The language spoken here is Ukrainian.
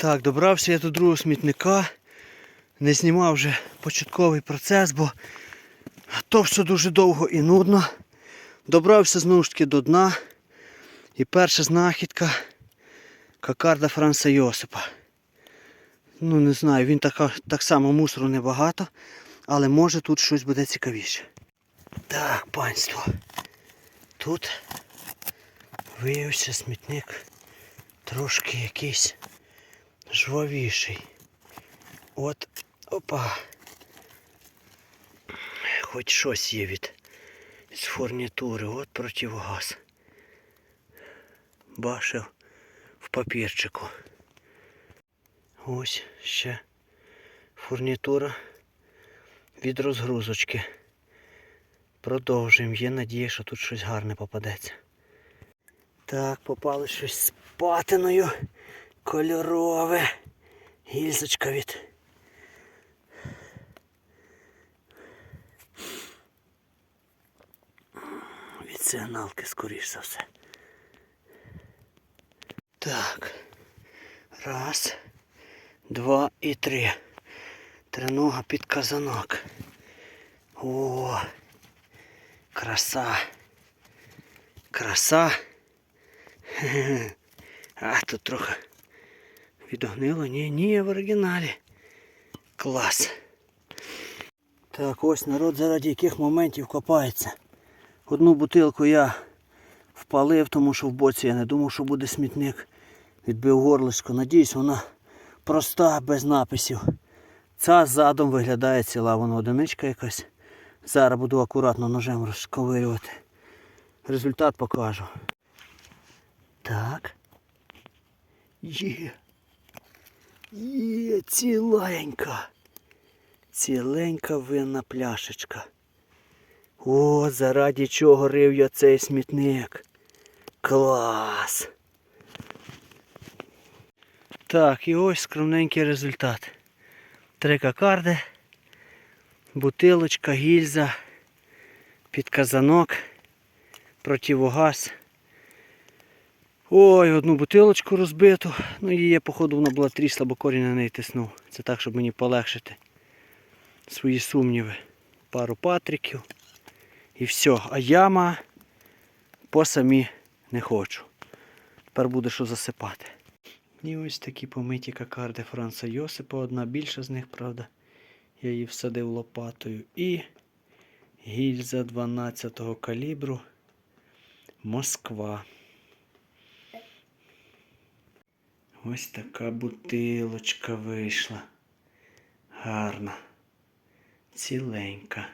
Так, добрався я до другого смітника. Не знімав вже початковий процес, бо то все дуже довго і нудно. Добрався знову ж таки до дна. І перша знахідка кокарда Франца Йосипа. Ну не знаю, він така, так само мусору небагато, але може тут щось буде цікавіше. Так, панство. Тут виявився смітник трошки якийсь жвавіший. От, опа. Хоч щось є від з фурнітури, от противогаз. Бачив в папірчику. Ось ще фурнітура від розгрузочки. Продовжуємо. Є надія, що тут щось гарне попадеться. Так, попало щось з патиною. Кольорове. Гільзочка від. Від сигналки, скоріш за все. Так. Раз, два і три. Тринога під казанок. О, краса. Краса. А тут трохи відогнило. Ні, ні, в оригіналі. Клас. Так, ось народ заради яких моментів копається. Одну бутилку я впалив, тому що в боці я не думав, що буде смітник. Відбив горлишко. Надіюсь, вона проста, без написів. Ця задом виглядає ціла, вона одиничка якась. Зараз буду акуратно ножем розковирювати. Результат покажу. Так. Є. Є ціленька. Ціленька винна пляшечка. О, заради чого рив я цей смітник. Клас. Так, і ось скромненький результат. Три кокарди, бутилочка, гільза, підказанок, противогаз. Ой, одну бутилочку розбиту. Ну її, походу, вона була трісла, бо корінь на неї тиснув. Це так, щоб мені полегшити свої сумніви. Пару патриків. І все. А яма по самі не хочу. Тепер буде що засипати. І ось такі помиті кокарди Франца Йосипа. Одна більша з них, правда. Я її всадив лопатою. І гільза 12-го калібру Москва. Ось така бутилочка вийшла. Гарна. Ціленька.